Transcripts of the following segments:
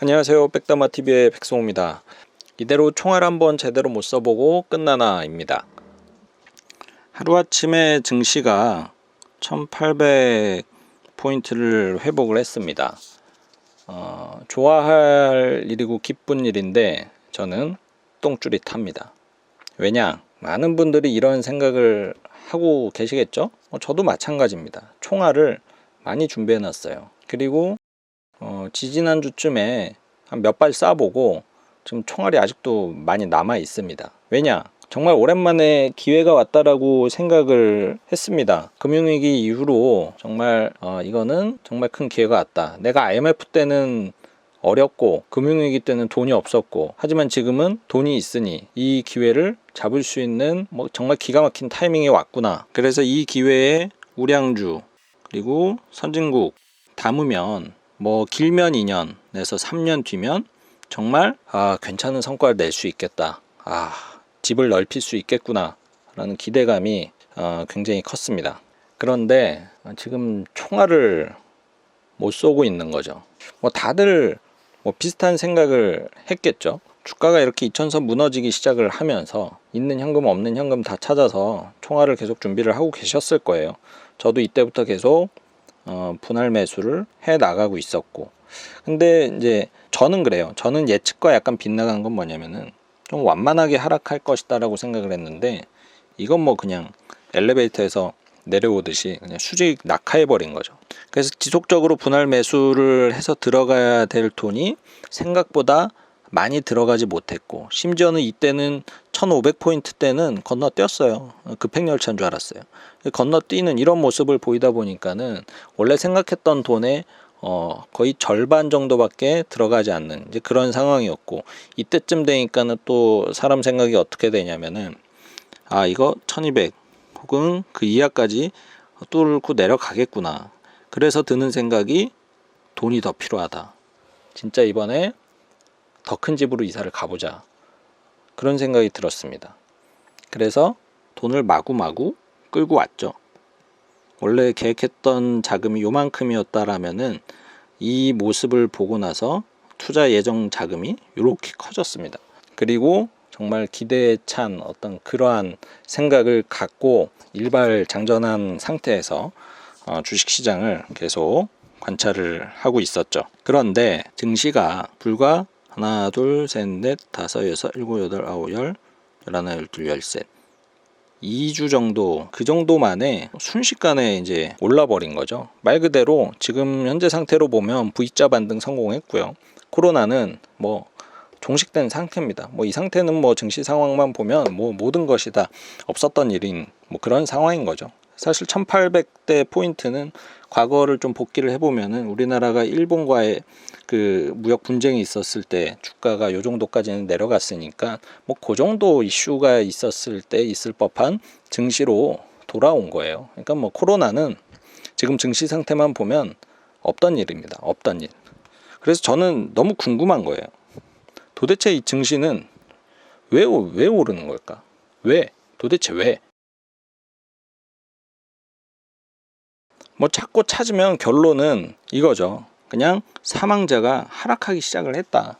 안녕하세요. 백다마TV의 백성호입니다. 이대로 총알 한번 제대로 못 써보고 끝나나입니다. 하루아침에 증시가 1800포인트를 회복을 했습니다. 어, 좋아할 일이고 기쁜 일인데 저는 똥줄이 탑니다. 왜냐? 많은 분들이 이런 생각을 하고 계시겠죠? 어, 저도 마찬가지입니다. 총알을 많이 준비해 놨어요. 그리고 어, 지지난주쯤에 한 몇 발 쏴보고 지금 총알이 아직도 많이 남아 있습니다. 왜냐? 정말 오랜만에 기회가 왔다라고 생각을 했습니다. 금융위기 이후로 정말 어, 이거는 정말 큰 기회가 왔다. 내가 IMF 때는 어렵고 금융위기 때는 돈이 없었고 하지만 지금은 돈이 있으니 이 기회를 잡을 수 있는 뭐 정말 기가 막힌 타이밍이 왔구나. 그래서 이 기회에 우량주 그리고 선진국 담으면 뭐 길면 2년에서 3년 뒤면 정말 아 괜찮은 성과를 낼 수 있겠다. 아 집을 넓힐 수 있겠구나라는 기대감이 어, 굉장히 컸습니다. 그런데 지금 총알을 못 쏘고 있는 거죠. 뭐 다들 뭐 비슷한 생각을 했겠죠. 주가가 이렇게 2천선 무너지기 시작을 하면서 있는 현금 없는 현금 다 찾아서 총알을 계속 준비를 하고 계셨을 거예요. 저도 이때부터 계속 어, 분할 매수를 해 나가고 있었고 근데 이제 저는 그래요 저는 예측과 약간 빗나간 건 뭐냐면은 좀 완만하게 하락할 것이다라고 생각을 했는데 이건 뭐 그냥 엘리베이터에서 내려오듯이 그냥 수직 낙하해 버린 거죠. 그래서 지속적으로 분할 매수를 해서 들어가야 될 돈이 생각보다 많이 들어가지 못했고 심지어는 이때는 1500포인트 때는 건너뛰었어요. 급행열차인 줄 알았어요. 건너뛰는 이런 모습을 보이다 보니까는 원래 생각했던 돈의 어, 거의 절반 정도밖에 들어가지 않는 이제 그런 상황이었고 이때쯤 되니까는 또 사람 생각이 어떻게 되냐면은 아 이거 1200 혹은 그 이하까지 뚫고 내려가겠구나. 그래서 드는 생각이 돈이 더 필요하다. 진짜 이번에 더 큰 집으로 이사를 가보자. 그런 생각이 들었습니다. 그래서 돈을 마구마구 끌고 왔죠. 원래 계획했던 자금이 요만큼이었다라면은 이 모습을 보고 나서 투자 예정 자금이 이렇게 커졌습니다. 그리고 정말 기대에 찬 어떤 그러한 생각을 갖고 일발 장전한 상태에서 어, 주식시장을 계속 관찰을 하고 있었죠. 그런데 증시가 불과 하나, 둘, 셋, 넷, 다섯, 여섯, 일곱, 여덟, 아홉, 열, 열하나, 열둘, 열셋. 2주 정도 그 정도 만에 순식간에 이제 올라버린 거죠. 말 그대로 지금 현재 상태로 보면 V자 반등 성공했고요. 코로나는 뭐 종식된 상태입니다. 뭐 이 상태는 뭐 증시 상황만 보면 뭐 모든 것이 다 없었던 일인 뭐 그런 상황인 거죠. 사실 1800대 포인트는 과거를 좀 복기를 해보면은 우리나라가 일본과의 그 무역 분쟁이 있었을 때 주가가 요 정도까지는 내려갔으니까 뭐 그 정도 이슈가 있었을 때 있을 법한 증시로 돌아온 거예요. 그러니까 뭐 코로나는 지금 증시 상태만 보면 없던 일입니다. 없던 일. 그래서 저는 너무 궁금한 거예요. 도대체 이 증시는 왜, 왜 오르는 걸까? 왜? 도대체 왜? 뭐 찾고 찾으면 결론은 이거죠. 그냥 사망자가 하락하기 시작을 했다.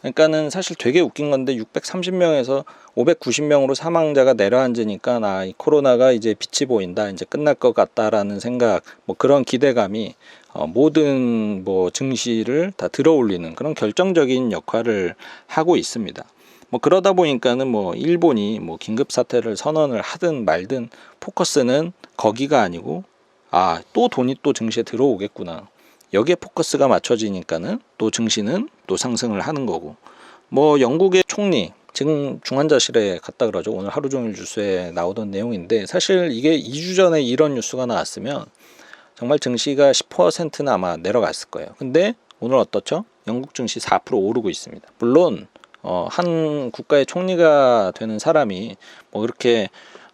그러니까는 사실 되게 웃긴 건데 630명에서 590명으로 사망자가 내려앉으니까 나 이 코로나가 이제 빛이 보인다. 이제 끝날 것 같다라는 생각, 뭐 그런 기대감이 어, 모든 뭐 증시를 다 들어올리는 그런 결정적인 역할을 하고 있습니다. 뭐 그러다 보니까는 뭐 일본이 뭐 긴급 사태를 선언을 하든 말든 포커스는 거기가 아니고 아, 또 돈이 또 증시에 들어오겠구나. 여기에 포커스가 맞춰지니까는 또 증시는 또 상승을 하는 거고. 뭐 영국의 총리 지금 중환자실에 갔다 그러죠. 오늘 하루 종일 뉴스에 나오던 내용인데 사실 이게 2주 전에 이런 뉴스가 나왔으면 정말 증시가 10%는 아마 내려갔을 거예요. 근데 오늘 어떻죠? 영국 증시 4% 오르고 있습니다. 물론 어, 한 국가의 총리가 되는 사람이 뭐 그렇게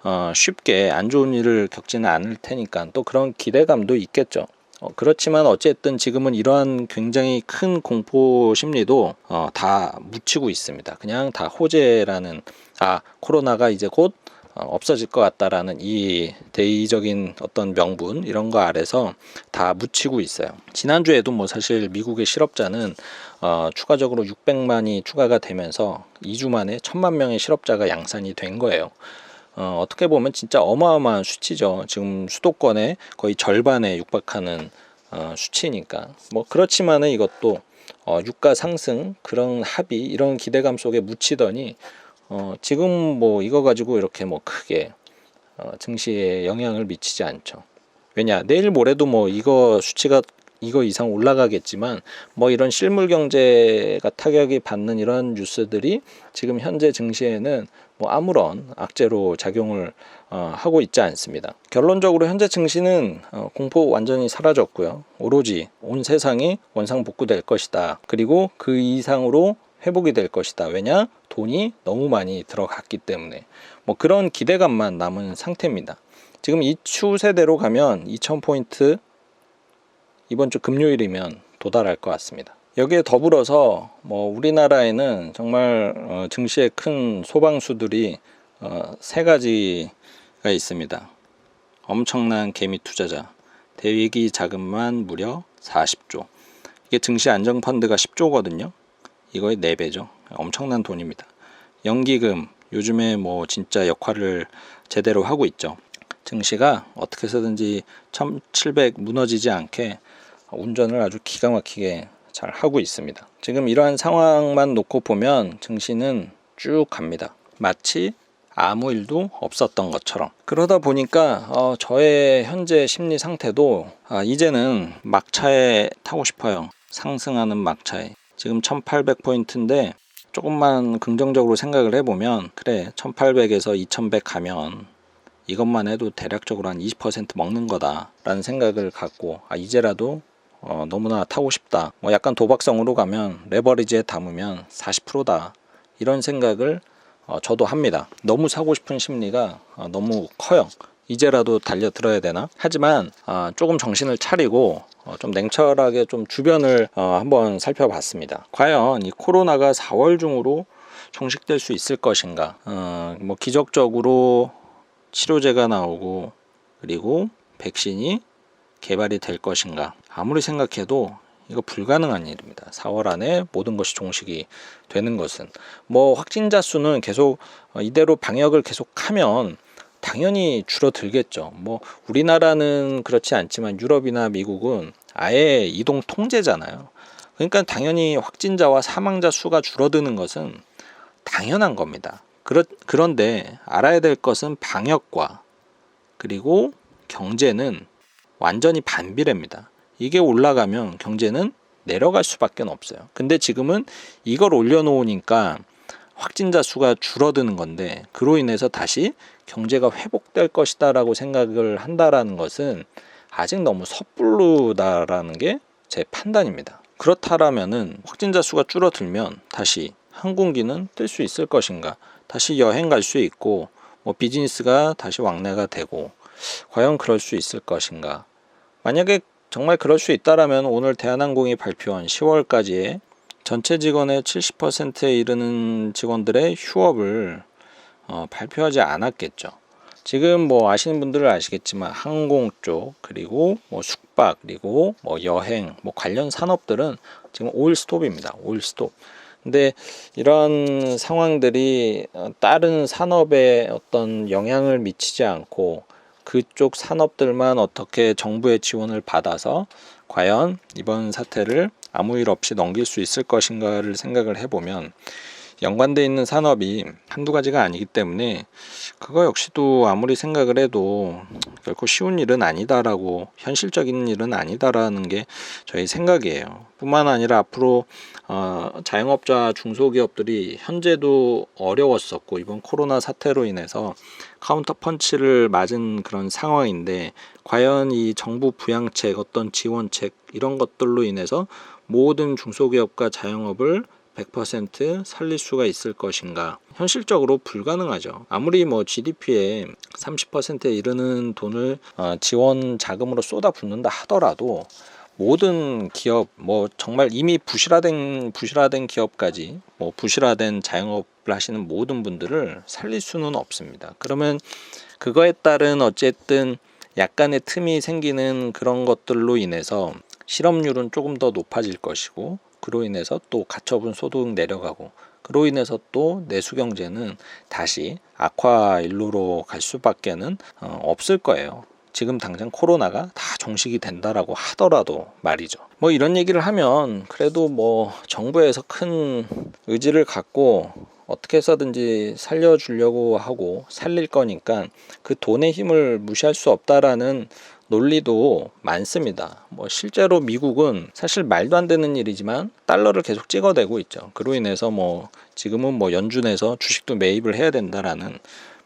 어, 쉽게 안 좋은 일을 겪지는 않을 테니까 또 그런 기대감도 있겠죠. 어, 그렇지만 어쨌든 지금은 이러한 굉장히 큰 공포 심리도 어, 다 묻히고 있습니다. 그냥 다 호재라는 아 코로나가 이제 곧 어, 없어질 것 같다라는 이 대의적인 어떤 명분 이런 거 아래서 다 묻히고 있어요. 지난주에도 뭐 사실 미국의 실업자는 어, 추가적으로 600만이 추가가 되면서 2주 만에 1000만 명의 실업자가 양산이 된 거예요. 어, 어떻게 보면 진짜 어마어마한 수치죠. 지금 수도권의 거의 절반에 육박하는 어, 수치니까. 뭐 그렇지만은 이것도 어, 유가 상승 그런 합의 이런 기대감 속에 묻히더니 어, 지금 뭐 이거 가지고 이렇게 뭐 크게 어, 증시에 영향을 미치지 않죠. 왜냐 내일 모레도 뭐 이거 수치가 이거 이상 올라가겠지만 뭐 이런 실물 경제가 타격이 받는 이런 뉴스들이 지금 현재 증시에는 뭐 아무런 악재로 작용을 어, 하고 있지 않습니다. 결론적으로 현재 증시는 어, 공포 완전히 사라졌고요. 오로지 온 세상이 원상 복구될 것이다. 그리고 그 이상으로 회복이 될 것이다. 왜냐? 돈이 너무 많이 들어갔기 때문에 뭐 그런 기대감만 남은 상태입니다. 지금 이 추세대로 가면 2000포인트 이번 주 금요일이면 도달할 것 같습니다. 여기에 더불어서 뭐 우리나라에는 정말 어, 증시의 큰 소방수들이 어, 세 가지가 있습니다. 엄청난 개미 투자자, 대위기 자금만 무려 40조. 이게 증시 안정 펀드가 10조거든요. 이거의 4배죠. 엄청난 돈입니다. 연기금 요즘에 뭐 진짜 역할을 제대로 하고 있죠. 증시가 어떻게 해서든지 1700 무너지지 않게 운전을 아주 기가 막히게 잘 하고 있습니다. 지금 이러한 상황만 놓고 보면 증시는 쭉 갑니다. 마치 아무 일도 없었던 것처럼. 그러다 보니까 어, 저의 현재 심리 상태도 아, 이제는 막차에 타고 싶어요. 상승하는 막차에. 지금 1800포인트인데 조금만 긍정적으로 생각을 해보면 그래 1800에서 2100 가면 이것만 해도 대략적으로 한 20% 먹는 거다 라는 생각을 갖고 아 이제라도 어, 너무나 타고 싶다. 뭐 약간 도박성으로 가면 레버리지에 담으면 40%다. 이런 생각을 어, 저도 합니다. 너무 사고 싶은 심리가 어, 너무 커요. 이제라도 달려 들어야 되나? 하지만 어, 조금 정신을 차리고 어, 좀 냉철하게 좀 주변을 어, 한번 살펴봤습니다. 과연 이 코로나가 4월 중으로 종식될 수 있을 것인가? 어, 뭐 기적적으로 치료제가 나오고 그리고 백신이 개발이 될 것인가? 아무리 생각해도 이거 불가능한 일입니다. 4월 안에 모든 것이 종식이 되는 것은 뭐 확진자 수는 계속 어, 이대로 방역을 계속하면 당연히 줄어들겠죠. 뭐 우리나라는 그렇지 않지만 유럽이나 미국은 아예 이동 통제잖아요. 그러니까 당연히 확진자와 사망자 수가 줄어드는 것은 당연한 겁니다. 그렇, 그런데 알아야 될 것은 방역과 그리고 경제는 완전히 반비례입니다. 이게 올라가면 경제는 내려갈 수밖에 없어요. 근데 지금은 이걸 올려놓으니까 확진자 수가 줄어드는 건데 그로 인해서 다시 경제가 회복될 것이다라고 생각을 한다라는 것은 아직 너무 섣불르다라는 게 제 판단입니다. 그렇다라면은 확진자 수가 줄어들면 다시 항공기는 뜰 수 있을 것인가? 다시 여행 갈 수 있고 뭐 비즈니스가 다시 왕래가 되고 과연 그럴 수 있을 것인가? 만약에 정말 그럴 수 있다라면 오늘 대한항공이 발표한 10월까지의 전체 직원의 70%에 이르는 직원들의 휴업을 어, 발표하지 않았겠죠. 지금 뭐 아시는 분들은 아시겠지만 항공 쪽 그리고 뭐 숙박 그리고 뭐 여행 뭐 관련 산업들은 지금 오일 스톱입니다. 오일 스톱. 근데 이런 상황들이 어, 다른 산업에 어떤 영향을 미치지 않고 그쪽 산업들만 어떻게 정부의 지원을 받아서 과연 이번 사태를 아무 일 없이 넘길 수 있을 것인가를 생각을 해보면 연관돼 있는 산업이 한두 가지가 아니기 때문에 그거 역시도 아무리 생각을 해도 결코 쉬운 일은 아니다라고 현실적인 일은 아니다라는 게 저희 생각이에요. 뿐만 아니라 앞으로 어, 자영업자 중소기업들이 현재도 어려웠었고 이번 코로나 사태로 인해서 카운터 펀치를 맞은 그런 상황인데 과연 이 정부 부양책 어떤 지원책 이런 것들로 인해서 모든 중소기업과 자영업을 100% 살릴 수가 있을 것인가? 현실적으로 불가능하죠. 아무리 뭐 GDP에 30%에 이르는 돈을 어, 지원 자금으로 쏟아붓는다 하더라도 모든 기업 뭐 정말 이미 부실화된 부실화된 기업까지 뭐 부실화된 자영업을 하시는 모든 분들을 살릴 수는 없습니다. 그러면 그거에 따른 어쨌든 약간의 틈이 생기는 그런 것들로 인해서 실업률은 조금 더 높아질 것이고 그로 인해서 또 가처분 소득 내려가고 그로 인해서 또 내수 경제는 다시 악화 일로로 갈 수밖에는 어, 없을 거예요. 지금 당장 코로나가 다 종식이 된다라고 하더라도 말이죠. 뭐 이런 얘기를 하면 그래도 뭐 정부에서 큰 의지를 갖고 어떻게 해서든지 살려주려고 하고 살릴 거니까 그 돈의 힘을 무시할 수 없다라는 논리도 많습니다. 뭐 실제로 미국은 사실 말도 안 되는 일이지만 달러를 계속 찍어대고 있죠. 그로 인해서 뭐 지금은 뭐 연준에서 주식도 매입을 해야 된다라는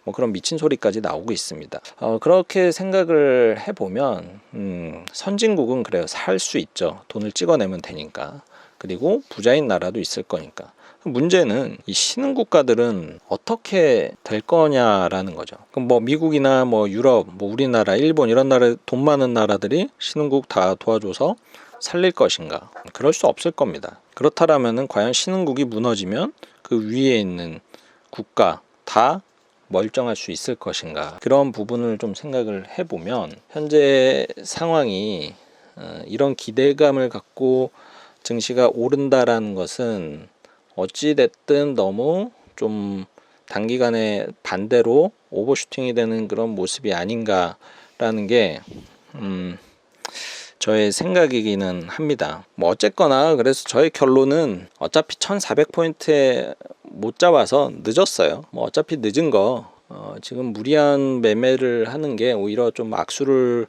뭐 그런 미친 소리까지 나오고 있습니다. 어, 그렇게 생각을 해보면 음, 선진국은 그래요. 살 수 있죠. 돈을 찍어내면 되니까. 그리고 부자인 나라도 있을 거니까. 문제는 이 신흥 국가들은 어떻게 될 거냐라는 거죠. 그럼 뭐 미국이나 뭐 유럽, 뭐 우리나라, 일본 이런 나라 돈 많은 나라들이 신흥국 다 도와줘서 살릴 것인가? 그럴 수 없을 겁니다. 그렇다라면은 과연 신흥국이 무너지면 그 위에 있는 국가 다 멀쩡할 수 있을 것인가? 그런 부분을 좀 생각을 해보면 현재 상황이 어, 이런 기대감을 갖고 증시가 오른다라는 것은 어찌 됐든 너무 좀 단기간에 반대로 오버슈팅이 되는 그런 모습이 아닌가라는 게 음, 저의 생각이기는 합니다. 뭐 어쨌거나 그래서 저의 결론은 어차피 1400포인트에 못 잡아서 늦었어요. 뭐 어차피 늦은 거 어, 지금 무리한 매매를 하는 게 오히려 좀 악수를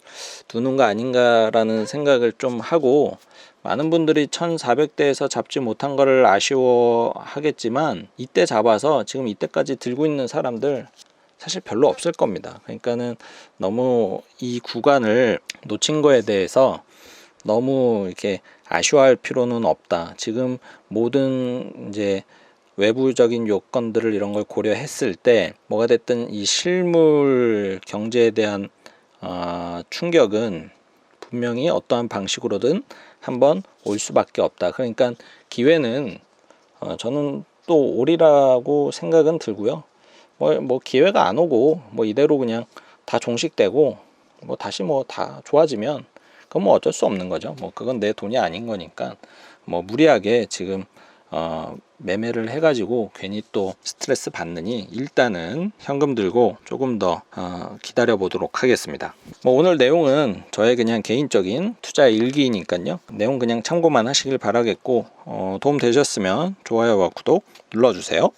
두는 거 아닌가라는 생각을 좀 하고 많은 분들이 1400대에서 잡지 못한 거를 아쉬워 하겠지만 이때 잡아서 지금 이때까지 들고 있는 사람들 사실 별로 없을 겁니다. 그러니까는 너무 이 구간을 놓친 거에 대해서 너무 이렇게 아쉬워할 필요는 없다. 지금 모든 이제 외부적인 요건들을 이런 걸 고려했을 때 뭐가 됐든 이 실물 경제에 대한 어, 충격은 분명히 어떠한 방식으로든 한번 올 수밖에 없다. 그러니까 기회는 어, 저는 또 오리라고 생각은 들고요. 뭐, 뭐 기회가 안 오고 뭐 이대로 그냥 다 종식되고 뭐 다시 뭐 다 좋아지면 그건 뭐 어쩔 수 없는 거죠. 뭐 그건 내 돈이 아닌 거니까 뭐 무리하게 지금 어, 매매를 해가지고 괜히 또 스트레스 받느니 일단은 현금 들고 조금 더 어, 기다려 보도록 하겠습니다. 뭐 오늘 내용은 저의 그냥 개인적인 투자 일기니까요. 내용 그냥 참고만 하시길 바라겠고 어, 도움 되셨으면 좋아요와 구독 눌러주세요.